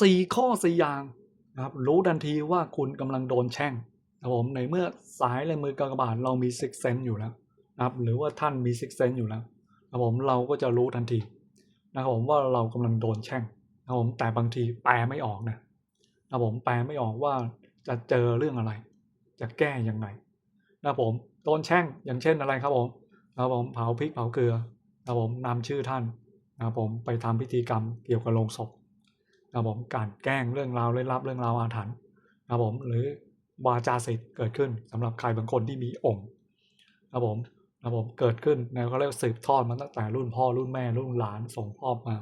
สี่ข้อสี่อย่างนะครับ รู้ทันทีว่าคุณกำลังโดนแช่งนะผมในเมื่อสายลายมือกากบาทเรามีซิกเซนอยู่แล้วนะครับหรือว่าท่านมีซิกเซนอยู่แล้วนะผมเราก็จะรู้ทันทีนะครับผมว่าเรากำลังโดนแช่งนะผมแต่บางทีแปลไม่ออกนะนะผมแปลไม่ออกว่าจะเจอเรื่องอะไร จะแก้ยังไงนะผมโดนแช่งอย่างเช่นอะไรครับผมนะผมเผาพริกเผาเกลือนะผมนำชื่อท่านนะผมไปทำพิธีกรรมเกี่ยวกับโลงศพ ครับผมการแกล้งเรื่องราวเล่นลับเรื่องราวอาถรรพ์ครับผมหรือวาจาศิษย์เกิดขึ้นสำหรับใครบางคนที่มีองค์ครับผมครับผมเกิดขึ้นนะเขาเรียกว่าสืบทอดมาตั้งแต่รุ่นพ่อรุ่นแม่รุ่นหลานส่งพ่อมา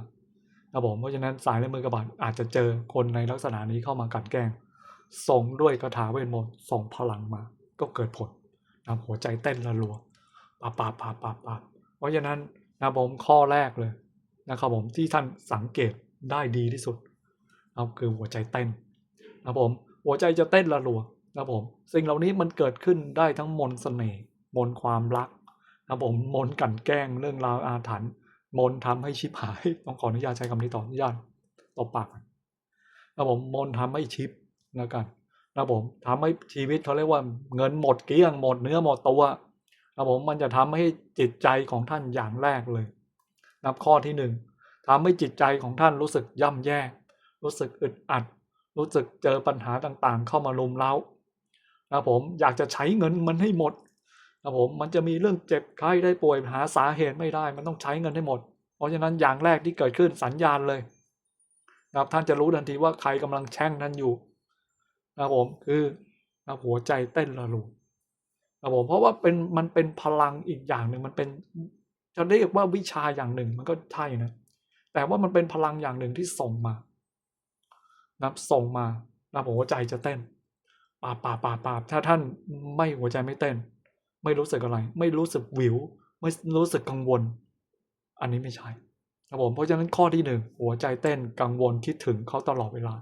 ครับผมเพราะฉะนั้นสายและมือกระบาดอาจจะเจอคนในลักษณะนี้เข้ามากลันแกล้งส่งด้วยคาถาเวทมนต์ส่งพลังมา ก็เกิดผลนะครับหัวใจเต้นระรัวปาปาปาปาปาเพราะฉะนั้นนะผมข้อแรกเลยนะครับผมที่ท่านสังเกตได้ดีที่สุด นะครับคือหัวใจเต้นนะผมหัวใจจะเต้นระรัวนะผมสิ่งเหล่านี้มันเกิดขึ้นได้ทั้งมนต์เสน่ห์มนความรักนะผมมนกลันแกล้งเรื่องราวอาถรรพ์มนต์ทำให้ชิบหายต้องขออนุญาตใช้คำนี้ต่ออนุญาตตบปากนะผมมนต์ทำให้ชิปแล้วกันนะผมทำให้ชีวิตเขาเรียกว่าเงินหมดเกลี้ยงหมดเนื้อหมดตัวนะผมมันจะทำให้จิตใจของท่านอย่างแรกเลยนับข้อที่หนึ่งทำให้จิตใจของท่านรู้สึกย่ำแย่ รู้สึกอึดอัด รู้สึกเจอปัญหาต่างๆ เข้ามาลุมเล้านะผมอยากจะใช้เงินมันให้หมดนะผมมันจะมีเรื่องเจ็บไข้ได้ป่วยหาสาเหตุไม่ได้ มันต้องใช้เงินให้หมด เพราะฉะนั้นอย่างแรกที่เกิดขึ้นสัญญาณเลยนะครับท่านจะรู้ทันทีว่าใครกำลังแช่งท่านอยู่นะผมคือนะหัวใจเต้นระลุนะผมเพราะว่าเป็นมันเป็นพลังอีกอย่างหนึ่งมันเป็นจะเรียกว่าวิชาอย่างหนึ่งมันก็ใช่นะแต่ว่ามันเป็นพลังอย่างหนึ่งที่ส่งมา นะส่งมานะผมหัวใจจะเต้นปาบปาบปาบปาบถ้าท่านไม่หัวใจไม่เต้น ไม่รู้สึกอะไร ไม่รู้สึกวิว ไม่รู้สึกกังวล อันนี้ไม่ใช่ครับผมเพราะฉะนั้นข้อที่หนึ่งหัวใจเต้นกังวลคิดถึงเขาตลอดเวลา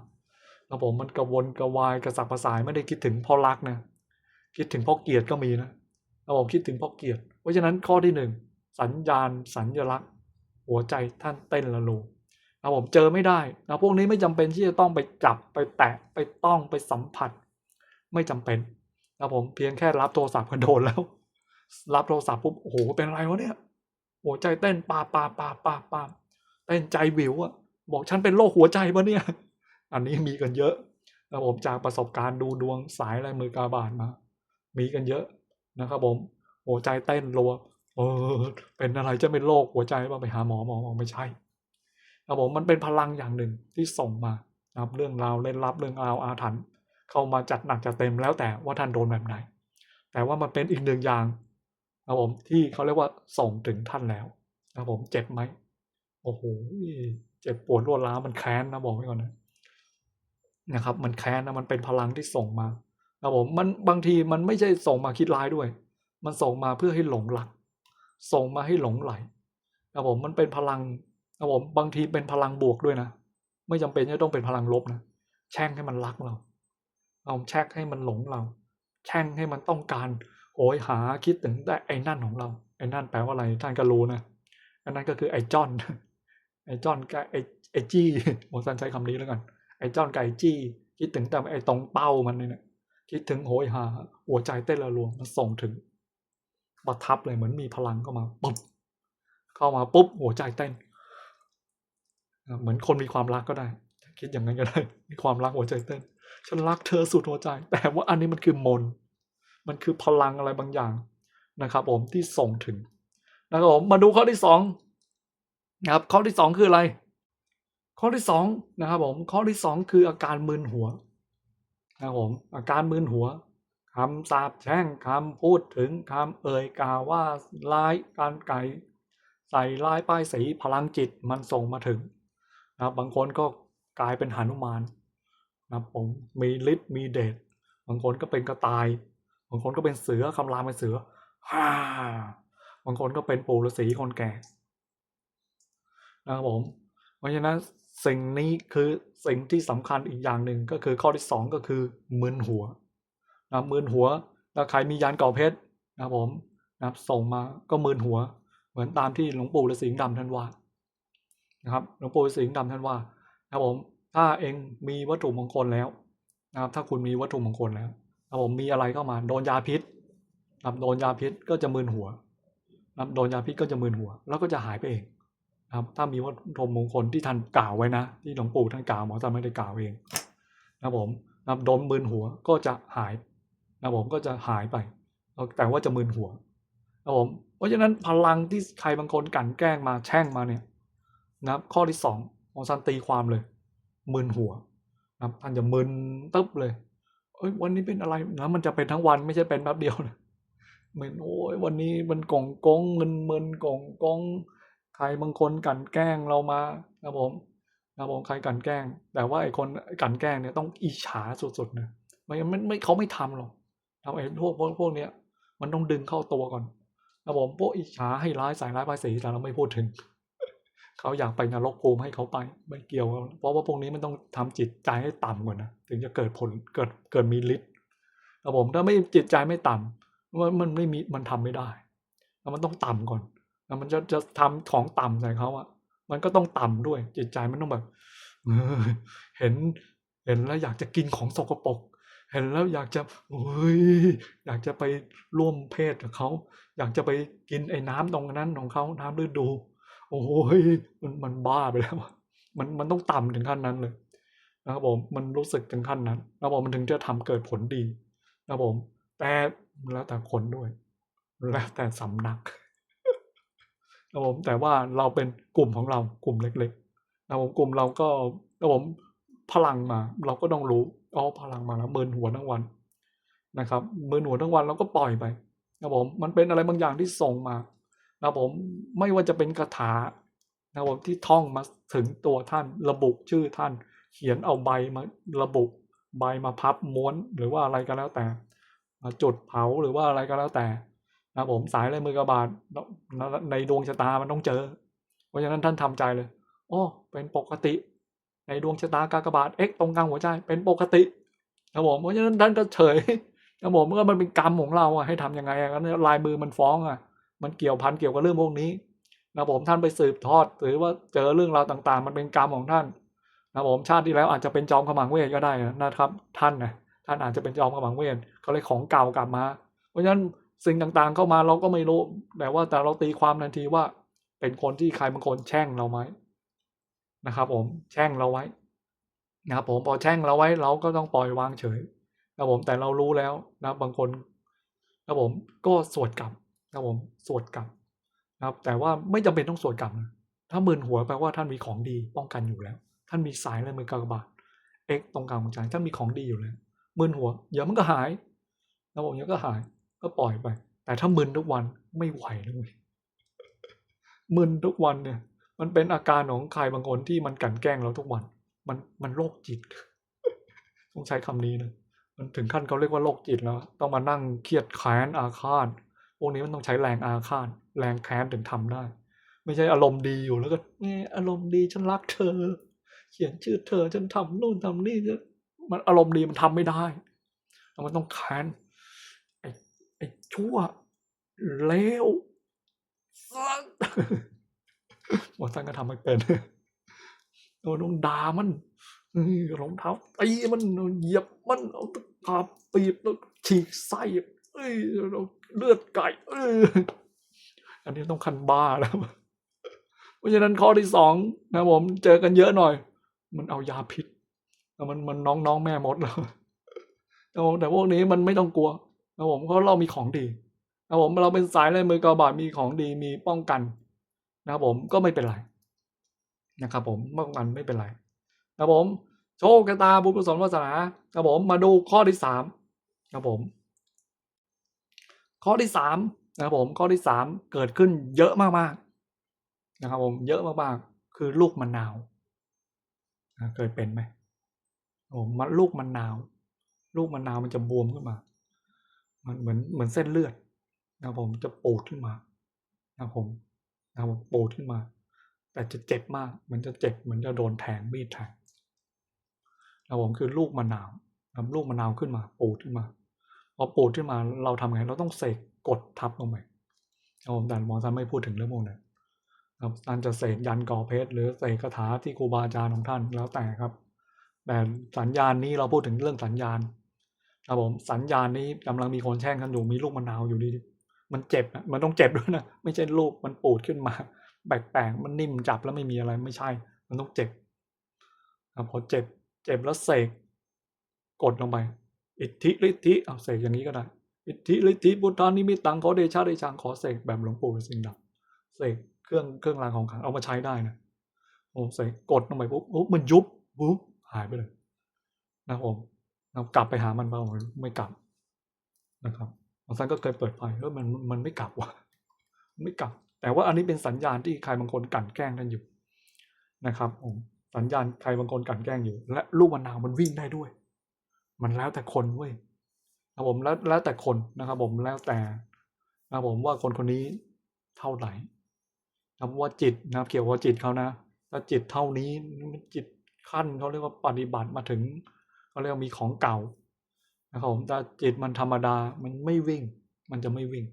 ครับผมมันกระวนกระวายกระสับกระส่ายไม่ได้คิดถึงเพราะรักนะคิดถึงเพราะเกลียดก็มีนะครับผมคิดถึงเพราะเกลียดเพราะฉะนั้นข้อที่หนึ่งสัญญาณสัญญลักษณ์ หัวใจท่านเต้นระลู นะผมเจอไม่ได้นะพวกนี้ไม่จำเป็นที่จะต้องไปจับไปแตะไปต้องไปสัมผัส ไม่จำเป็นนะผมเพียงแค่รับโทรศัพท์ก็โดนแล้ว รับโทรศัพท์ปุ๊บโอ้โหเป็นอะไรวะเนี่ยหัวใจเต้นปาปาปาปาปาเต้นใจวิวอะบอกฉันเป็นโรคหัวใจปะเนี่ย อันนี้มีกันเยอะนะผมจากประสบการณ์ดูดวงสายลายมือกาบาทมา มีกันเยอะนะครับผมหัวใจเต้นรัวเออเป็นอะไรจะเป็นโรคหัวใจป่ะไปหาหมอหมอบอกไม่ใช่ ครับผมมันเป็นพลังอย่างหนึ่งที่ส่งมานะครับเรื่องราวเล่นลับเรื่องราวอาถรรพ์เข้ามาจัดหนักจัดเต็มแล้วแต่ว่าท่านโดนแบบไหน แต่ว่ามันเป็นอีกหนึ่งอย่างครับผมที่เขาเรียกว่าส่งถึงท่านแล้วนะครับผมเจ็บไหมโอ้โหเจ็บปวดรวดร้าวมันแค้นนะบอกไว้ก่อนนะนะครับ มันแค้นนะมันเป็นพลังที่ส่งมาครับผมมันบางทีมันไม่ใช่ส่งมาคิดร้ายด้วย มันส่งมาเพื่อให้หลงรัก ส่งมาให้หลงไหลครับผมมันเป็นพลัง ครับผมบางทีเป็นพลังบวกด้วยนะ ไม่จำเป็นจะต้องเป็นพลังลบนะ แช่งให้มันรักเรา เอาแช่งให้มันหลงเรา แช่งให้มันต้องการโหยหาคิดถึงแต่ไอ้นั่นของเรา ไอ้นั่นแปลว่าอะไรท่านก็รู้นะอันนั้นก็คือไอ้จอน ไอ้จอนกับไอ้ไอ้จี้ผมสั้นใช้คำนี้แล้วกัน ไอ้จอนกับไอ้จี้คิดถึงแต่ไอ้ตรงเป้ามันเนี่ย คิดถึงโหยหา หัวใจเต้นระรัวมันส่งถึงประทับเลยเหมือนมีพลังเข้ามาปุ๊บเข้ามาปุ๊บหัวใจเต้น เหมือนคนมีความรักก็ได้ คิดอย่างนั้นก็ได้ มีความรักหัวใจเต้น ฉันรักเธอสุดหัวใจ แต่ว่าอันนี้มันคือมน มันคือพลังอะไรบางอย่างนะครับผมที่ส่งถึงนะครับผมมาดูข้อที่สองนะครับข้อที่สองคืออะไร ข้อที่สองนะครับผมข้อที่สองคืออาการมึนหัวนะครับผมอาการมึนหัวคำสาปแช่งคำพูดถึงคำเอ่ยกล่าวว่าร้ายการไก่ใส่ร้ายป้ายสีพลังจิตมันส่งมาถึง นะครับบางคนก็กลายเป็นหานุมานนะครับผมมีฤทธิ์มีเดชบางคนก็เป็นกระต่าย บางคนก็เป็นเสือคำรามเป็นเสือฮ่าบางคนก็เป็นปู่ฤาษีคนแก่นะครับผมเพราะฉะนั้นสิ่งนี้คือสิ่งที่สำคัญอีกอย่างหนึ่งก็คือข้อที่สองก็คือมึนหัวนะมึนหัวแล้วใครมียานก่อเพชรนะครับผมนะส่งมาก็มึนหัว เหมือนตามที่หลวงปู่ฤาษีดำท่านว่า นะครับหลวงปู่ฤาษีดำท่านว่านะครับผมถ้าเองมีวัตถุมงคลแล้วนะครับถ้าคุณมีวัตถุมงคลแล้วนะครับผมมีอะไรเข้ามาโดนยาพิษนะครับโดนยาพิษก็จะมึนหัวนะครับโดนยาพิษก็จะมึนหัว แล้วก็จะหายไปเองนะครับถ้ามีวัตถุมงคลที่ท่านกล่าวไว้นะ ที่หลวงปู่ท่านกล่าวหมอท่านไม่ได้กล่าวเองนะผมนะโดนมึนหัวก็จะหายนะผมก็จะหายไป แต่ว่าจะมึนหัวนะผมเพราะฉะนั้นพลังที่ใครบางคนกลั่นแกล้งมาแช่งมาเนี่ย นะครับข้อที่สองของซันตีความเลยมึนหัวนะครับท่านจะมึนตึ๊บเลยเอ้ยวันนี้เป็นอะไรนะมันจะเป็นทั้งวันไม่ใช่เป็นแป๊บเดียวนะเหมึนโอ้ยวันนี้มันกล่องกงเงินมึนกล่องกงใครบางคนกลั่นแกล้งเรามานะผมนะผมใครกลั่นแกล้ง แต่ว่าไอ้คนกลั่นแกล้งเนี่ยต้องอิจฉาสุดๆนะไม่ไม่ไม่เขาไม่ทำหรอกทำไอ้พวกพวกพวกเนี้ยมันต้องดึงเข้าตัวก่อนนะผมพวกอิจฉาให้ร้ายสายร้ายภาษีแต่เราไม่พูดถึง เขาอยากไปนรกภูมิให้เขาไปไม่เกี่ยว เพราะว่าพวกนี้มันต้องทำจิตใจให้ต่ำก่อนนะถึงจะเกิดผลเกิดเกิดมีฤทธิ์นะผมถ้าไม่จิตใจไม่ต่ำมันมันไม่มีมันทำไม่ได้แล้วมันต้องต่ำก่อนแล้วมันจะจะทำของต่ำใส่เขาอะมันก็ต้องต่ำด้วย จิตใจมันต้องแบบเห็นเห็นแล้วอยากจะกินของสกปรกเห็นแล้วอยากจะโอ้ยอยากจะไปร่วมเพศกับเขา อยากจะไปกินไอ้น้ำตรงนั้นของเขาน้ำฤดู โอ้ยมันมันบ้าไปแล้ว มันมันต้องต่ำถึงขั้นนั้นเลยนะครับผมมันรู้สึกถึงขั้นนั้นนะครับผมมันถึงจะทำเกิดผลดีนะครับผม แต่แล้วแต่คนด้วย แล้วแต่สำนักนะครับผมแต่ว่าเราเป็นกลุ่มของเรากลุ่มเล็กๆนะครับผมกลุ่มเราก็นะครับผมพลังมา เราก็ต้องรู้อ๋อพลังมาแล้วเมินหัวทั้งวันนะครับเมินหัวทั้งวันเราก็ปล่อยไปนะครับผมมันเป็นอะไรบางอย่างที่ส่งมา นะผมไม่ว่าจะเป็นคาถานะผมที่ท่องมาถึงตัวท่านระบุชื่อท่าน เขียนเอาใบมาระบุใบมาพับม้วนหรือว่าอะไรก็แล้วแต่มาจุดเผาหรือว่าอะไรก็แล้วแต่นะผมสายลายมือกระบาดในดวงชะตามันต้องเจอ เพราะฉะนั้นท่านทำใจเลยโอ้เป็นปกติ ในดวงชะตากากบาทเอ็กตรงกลางหัวใจเป็นปกตินะผมเพราะฉะนั้นท่านก็เฉยนะผมเมื่อมันเป็นกรรมของเราอะให้ทำยังไงอะลายมือมันฟ้องอะ มันเกี่ยวพันเกี่ยวกับเรื่องพวกนี้นะผมท่านไปสืบทอดหรือว่าเจอเรื่องราวต่างๆ มันเป็นกรรมของท่านนะผมชาติที่แล้วอาจจะเป็นจอมขมังเวทก็ได้นะครับ ท่านนะท่านอาจจะเป็นจอมขมังเวทเขาเลยของเก่ากลับมา เพราะฉะนั้นสิ่งต่างๆเข้ามาเราก็ไม่รู้แต่ว่าแต่เราตีความทันทีว่า เป็นคนที่ใครบางคนแช่งเราไหมนะครับ ผมแช่งเราไว้นะครับผมพอแช่งเราไว้เราก็ต้องปล่อยวางเฉยนะผมแต่เรารู้แล้วนะบางคนนะผมก็สวดกลับ นะผมสวดกลับนะครับ แต่ว่าไม่จำเป็นต้องสวดกลับนะถ้ามึนหัวแปลว่าท่านมีของดีป้องกันอยู่แล้ว ท่านมีสายและมือกากบาทเอ็กตรงกลางหัวใจท่านมีของดีอยู่แล้วมึนหัวเดี๋ยวมันก็หายนะผมเดี๋ยวก็หายก็ปล่อยไป แต่ถ้ามึนทุกวันไม่ไหวนะเว้ยมึนทุกวันเนี่ย มันเป็นอาการของใครบางคนที่มันกลั่นแกล้งเราทุกวัน มันมันโรคจิตต้องใช้คำนี้นะมันถึงขั้นเขาเรียกว่าโรคจิตแล้ว ต้องมานั่งเครียดแค้นอาฆาต พวกนี้มันต้องใช้แรงอาฆาตแรงแค้นถึงทำได้ ไม่ใช่อารมณ์ดีอยู่แล้วก็แง่อารมณ์ดีฉันรักเธอ เขียนชื่อเธอฉันทำนู่นทำนี่มันอารมณ์ดีมันทำไม่ได้แล้วมันต้องแค้นไอ้ไอ้ชั่วเลวสัสหมดสั้นก็ทำไม่เป็นโดนต้องด่ามันรองเท้าตีมันเหยียบมันเอาตะขาบปีบแล้วฉีกไส้ เอ้ยเราเลือดไก่เอออันนี้ต้องคันบ้าแล้วเพราะฉะนั้นข้อที่สองนะผมเจอกันเยอะหน่อย มันเอายาพิษมันมันน้องน้องแม่มดแล้วแต่พวกนี้มันไม่ต้องกลัวนะผมเพราะเรามีของดีนะผมเราเป็นสายเลยมือกระบาดมีของดีมีป้องกันนะครับผมก็ไม่เป็นไรนะครับผมป้องกันไม่เป็นไรครับผมโชคชะตาบุญกุศลวาสนาครับผมมาดูข้อที่สามครับผม ข้อที่สามนะครับผมข้อที่สามเกิดขึ้นเยอะมากๆนะครับผมเยอะมากๆ คือลูกมะนาวเคยเป็นไหมผมมันลูกมะนาว ลูกมะนาวมันจะบวมขึ้นมา มันเหมือนเหมือนเส้นเลือดนะครับผมจะปูดขึ้นมานะครับผมนะครับผมปูดขึ้นมา แต่จะเจ็บมาก มันจะเจ็บเหมือนจะโดนแทงมีดแทงนะครับผมคือลูกมะนาวลูกมะนาวขึ้นมา ปูดขึ้นมา อปูดขึ้นมาเราทำไง เราต้องเสกกดทับลงไปครับผมแต่หมอท่านไม่พูดถึงเรื่องพวกนั้นครับท่านจะเสกยันก่อเพชรหรือเสกคาถาที่ครูบาอาจารย์ของท่านแล้วแต่ครับ แต่สัญญาณนี้เราพูดถึงเรื่องสัญญาณครับผมสัญญาณนี้กำลังมีคนแช่งกันอยู่มีลูกมะนาวอยู่ดี มันเจ็บอะมันต้องเจ็บด้วยนะไม่ใช่ลูกมันปูดขึ้นมาแปลกๆมันนิ่มจับแล้วไม่มีอะไรไม่ใช่ มันต้องเจ็บครับพอเจ็บ เจ็บแล้วเสกกดลงไป อิทธิฤทธิเอาเสกอย่างนี้ก็ได้ อิทธิฤทธิพุทธานิมิตังขอเดชะเดชังขอเสกแบบหลวงปู่ฤาษีดับเสกเครื่องเครื่องรางของขลังเอามาใช้ได้นะโอ้เสกกดลงไปปุ๊บปุ๊บมันยุบปุ๊บหายไปเลยนะผมเรากลับไปหามันเปล่าไม่กลับนะครับบางท่านก็เคยเปิดไฟเออมันมันไม่กลับว่ะไม่กลับ แต่ว่าอันนี้เป็นสัญญาณที่ใครบางคนกลั่นแกล้งกันอยู่นะครับผมสัญญาณใครบางคนกลั่นแกล้งอยู่ และลูกมะนาวมันวิ่งได้ด้วย มันแล้วแต่คนเว้ยนะผมแล้วแล้วแต่คนนะครับ ผมแล้วแต่นะผมว่าคนคนนี้เท่าไหร่นะว่าจิตนะครับเกี่ยวกับจิตเขานะถ้าจิตเท่านี้จิตขั้นเขาเรียกว่าปฏิบัติมาถึงเขาเรียกว่ามีของเก่านะครับผมถ้าจิตมันธรรมดามันไม่วิ่ง มันจะไม่วิ่ง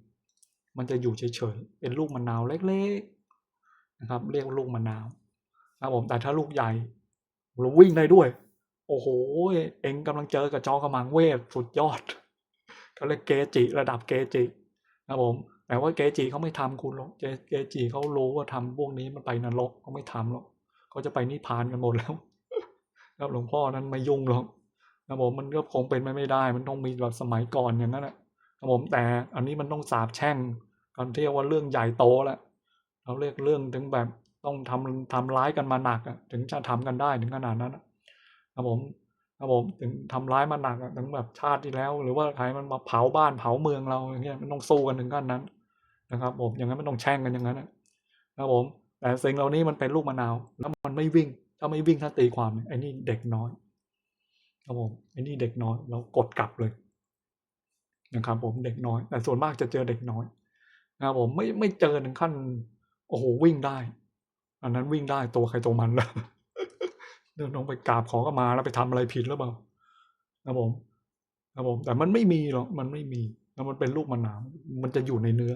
มันจะอยู่เฉยๆเป็นลูกมะนาวเล็กๆนะครับ เรียกว่าลูกมะนาวนะครับผมแต่ถ้าลูกใหญ่เราวิ่งได้ด้วย โอ้โห เอ็งกำลังเจอกับจอกำลังเวทสุดยอดเขาเรียกเกจิระดับเกจินะผมแต่ว่าเกจิเขาไม่ทำคุณหรอกเกจิเขารู้ว่าทำพวกนี้มันไปนรกเขาไม่ทำหรอกเขาจะไปนิพพานกันหมดแล้วครับหลวงพ่อนั้นไม่ยุ่งหรอกนะผมมันก็คงเป็นไม่ได้ มันต้องมีแบบสมัยก่อนอย่างนั้นแหละครับผมแต่อันนี้มันต้องสาบแช่งกันเรียกว่าเรื่องใหญ่โตแล้วเราเรียกเรื่องถึงแบบต้องทำทำร้ายกันมาหนักอะถึงจะทำกันได้ถึงขนาดนั้นอะ ครับผมครับผมถึงทำร้ายมาหนักถึงแบบชาติที่แล้ว หรือว่าใครมันมาเผาบ้านเผาเมืองเราอย่างเงี้ยมันต้องสู้กันถึงขั้นนั้นนะครับ ผมอย่างนั้นมันต้องแช่งกันอย่างนั้นนะครับผมแต่สิ่งเหล่านี้มันเป็นลูกมะนาว แล้วมันไม่วิ่ง ถ้าไม่วิ่งถ้าตีความไอ้นี่เด็กน้อยครับผมไอ้นี่เด็กน้อยเรากดกลับเลยนะครับ ผมเด็กน้อย แต่ส่วนมากจะเจอเด็กน้อยนะครับผมไม่ไม่เจอถึงขั้น โอ้โหวิ่งได้ อันนั้นวิ่งได้ตัวใครตัวมันแล้ว เดินลงไปกราบขอก็มาแล้วไปทำอะไรผิดหรือเปล่าครับผมครับผม แต่มันไม่มีหรอกมันไม่มีแล้วมันเป็นลูกมะนาวมันจะอยู่ในเนื้อ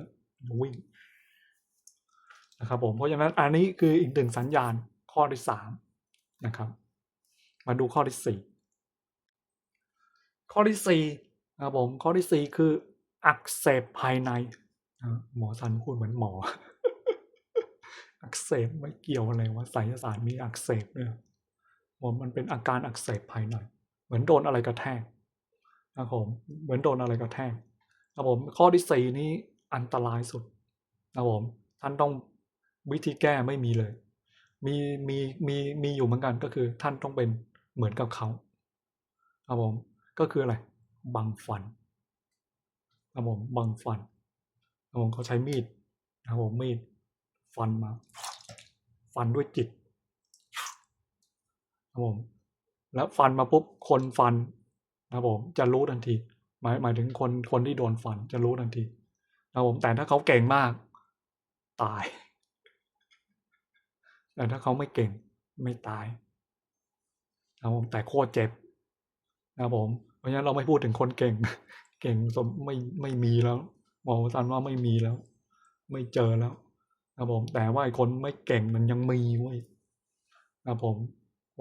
วิ่งนะครับ ผมเพราะฉะนั้นอันนี้คืออีกหนึ่งสัญญาณข้อที่สามนะครับ มาดูข้อที่สี่ข้อที่สี่นะครับผมข้อที่สี่คืออักเสบภายในหมอสันพูดเหมือนหมอ อักเสบไม่เกี่ยวอะไรว่าไสยศาสตร์มีอักเสบเนี่ย ผมมันเป็นอาการอักเสบภายในเหมือนโดนอะไรกระแทกนะครับผมเหมือนโดนอะไรกระแทกนะครับผมข้อที่สี่นี้อันตรายสุดนะครับผมท่านต้องวิธีแก้ไม่มีเลย มีมีมีมีอยู่เหมือนกันก็คือท่านต้องเป็นเหมือนกับเขาครับผมก็คืออะไรบังฟันครับผมบังฟันครับผมเขาใช้มีดนะครับผมมีดฟันมา ฟันด้วยจิต ครับผมแล้วฟันมาปุ๊บคนฟันนะครับผมจะรู้ทันทีหมายหมายถึงคนคนที่โดนฟันจะรู้ทันทีนะครับผมแต่ถ้าเขาเก่งมาก ตาย แต่ถ้าเขาไม่เก่งไม่ตายนะครับผมแต่โคตรเจ็บนะครับผมเพราะฉะนั้นเราไม่พูดถึงคนเก่ง เก่งสมไม่ไม่มีแล้วหมอสันว่าไม่มีแล้ว ไม่เจอแล้วนะครับผมแต่ว่าไอ้คนไม่เก่งมันยังมีเว้ยนะครับผม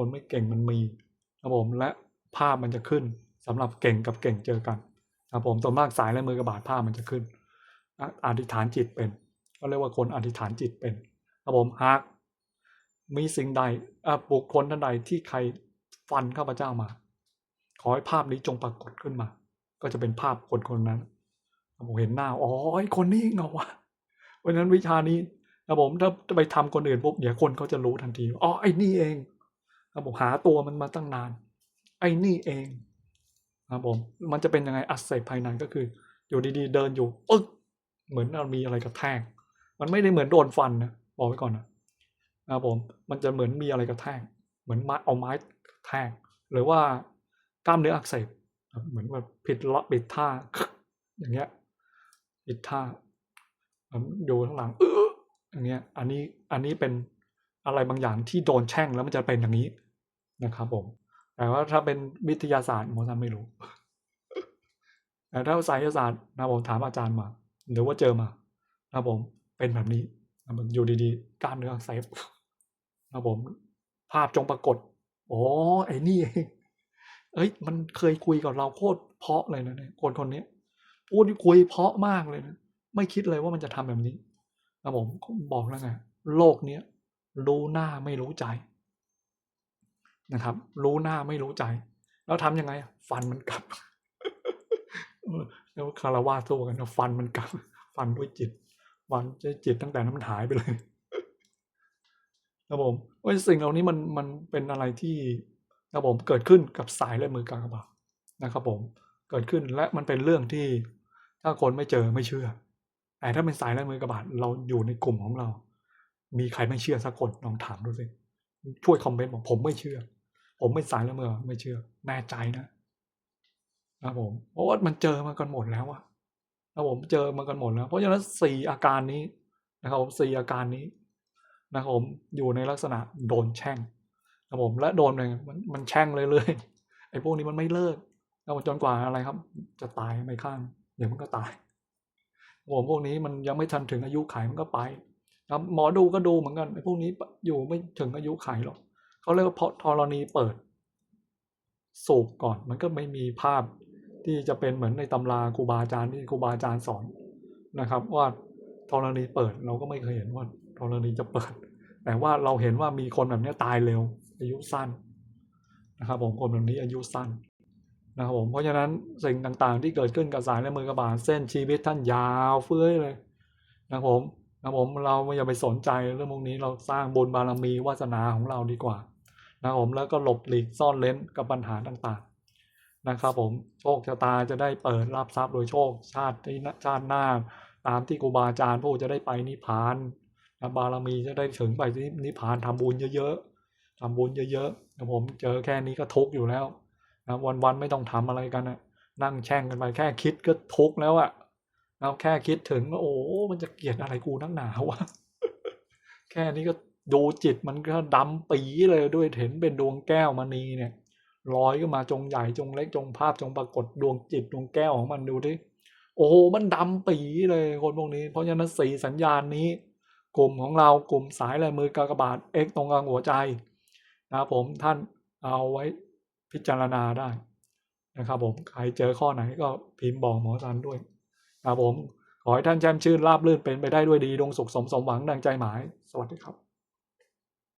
คนไม่เก่งมันมีนะครับผมและภาพมันจะขึ้นสำหรับเก่งกับเก่งเจอกันนะครับผมส่วนมากสายและมือกระบาดภาพมันจะขึ้นอธิษฐานจิตเป็น ก็เรียกว่าคนอธิษฐานจิตเป็นครับผมหากมีสิ่งใดบุคคลท่านใดที่ใครฟันข้าพเจ้ามา ขอให้ภาพนี้จงปรากฏขึ้นมา ก็จะเป็นภาพคนคนนั้นผมเห็นหน้าอ๋อไอคนนี้เงาวะเพราะนั้นวิชานี้นะผมถ้าไปทำคนอื่นปุ๊บเดี๋ยวคนเขาจะรู้ทันทีอ๋อไอ้นี่เอง นะผมหาตัวมันมาตั้งนาน ไอ้นี่เองนะผมมันจะเป็นยังไงอักเสบภายในก็คือ อยู่ดีๆ เดินอยู่ปึ๊กเหมือนเรามีอะไรกระแทกมันไม่ได้เหมือนโดนฟันนะบอกไว้ก่อนนะนะครับผมมันจะเหมือนมีอะไรกระแทกเหมือนไม้เอาไม้แทกหรือว่ากล้ามเนื้ออักเสบเหมือนว่าผิดละผิดท่า อย่างเงี้ยผิดท่าอยู่ข้างหลังเอออย่างเงี้ยอันนี้อันนี้เป็น อะไรบางอย่างที่โดนแช่งแล้วมันจะเป็นอย่างนี้นะครับผม แต่ว่าถ้าเป็นวิทยาศาสตร์ผมทำไม่รู้ แต่ถ้าไสยศาสตร์นะผมถามอาจารย์มา หรือว่าเจอมานะผมเป็นแบบนี้นะผมอยู่ดีๆกล้ามเนื้อเสบนะผม ภาพจงปรากฏอ๋อไอ้นี่เองเอ้ย มันเคยคุยกับเราโคตรเพาะเลยนะเนี่ยคนคนนี้พูดคุยเพาะมากเลยนะ ไม่คิดเลยว่ามันจะทำแบบนี้นะผมบอกแล้วไงโลกเนี้ย รู้หน้าไม่รู้ใจนะครับ รู้หน้าไม่รู้ใจ แล้วทำยังไง ฟันมันกลับ แล้วคารวาสู้กันฟันมันกลับ ฟันด้วยจิต ฟันด้วยจิตตั้งแต่นั้นมันหายไปเลยครับผมเพราสิ่งเหล่านี้มันมันเป็นอะไรที่ครับผมเกิดขึ้นกับสายและมือกากบานะครับผมเกิดขึ้นและมันเป็นเรื่องที่ถ้าคนไม่เจอไม่เชื่อ แต่ถ้าเป็นสายและมือกระบาดเราอยู่ในกลุ่มของเรา มีใครไม่เชื่อสักคนลองถามดูสิช่วยคอมเมนต์บอกผมไม่เชื่อ ผมไม่สายและมือไม่เชื่อ แน่ใจนะนะครับผมเพราะว่ามันเจอมากันหมดแล้วอะนะผมเจอมากันหมดแล้ว เพราะฉะนั้นสี่อาการนี้นะครับผมสี่อาการนี้นะครับผมอยู่ในลักษณะโดนแช่งนะผมและโดนเลยมันมันแช่งเลยเลยไอ้พวกนี้มันไม่เลิกนะผมจนกว่าอะไรครับ จะตายไม่ข้างเดี๋ยวมันก็ตายผมพวกนี้มันยังไม่ทันถึงอายุไขมันก็ไป ครับหมอดูก็ดูเหมือนกันไอ้พวกนี้อยู่ไม่ถึงอายุไขหรอกเขาเรียกว่าเพราะธรณีเปิด สูบก่อน มันก็ไม่มีภาพที่จะเป็นเหมือนในตำราครูบาอาจารย์ที่ครูบาอาจารย์สอนนะครับ ว่าธรณีเปิดเราก็ไม่เคยเห็นว่าธรณีจะเปิด แต่ว่าเราเห็นว่ามีคนแบบนี้ตายเร็ว อายุสั้นนะครับผมคนแบบนี้อายุสั้นนะครับผมเพราะฉะนั้นสิ่งต่างๆ ที่เกิดขึ้นกับสายและมือกระบาลเส้นชีวิตท่านยาวเฟื้อยเลยนะครับผม นะผมเราไม่อย่าไปสนใจเรื่องพวกนี้เราสร้างบุญบารมีวาสนาของเราดีกว่านะผมแล้วก็หลบหลีกซ่อนเล้นกับปัญหาต่างๆนะครับผมโชคชะตาจะได้เปิดรับทรัพย์โดยโชคชาติที่ชาติหน้า ตามที่ครูบาอาจารย์ผู้จะได้ไปนิพพานนะบารมีจะได้ถึงไปที่นิพพานทำบุญเยอะๆทำบุญเยอะๆนะผมเจอแค่นี้ก็ทุกข์อยู่แล้วนะวันๆไม่ต้องทำอะไรกันนะนั่งแช่งกันไปแค่คิดก็ทุกข์แล้วอะนะ แค่คิดถึงว่าโอ้ มันจะเกลียดอะไรกูนักหนาวะ แค่นี้ก็ดูจิตมันก็ดำปีเลยด้วยเห็นเป็นดวงแก้วมณีเนี่ยลอยขึ้นมาจงใหญ่จงเล็กจงภาพจงปรากฏดวงจิตดวงแก้วของมันดูดิโอ้โหมันดำปีเลยคนพวกนี้ เพราะฉะนั้นสีสัญญาณนี้ กลุ่มของเรากลุ่มสายลายมือกากบาท X ตรงกลางหัวใจนะผมท่านเอาไว้พิจารณาได้นะครับผมใครเจอข้อไหนก็พิมพ์บอกหมอสันด้วย ครับผม ขอให้ท่านแจ่มชื่นราบรื่นเป็นไปได้ด้วยดีดวงสุขสมสมหวังดังใจหมาย สวัสดีครับ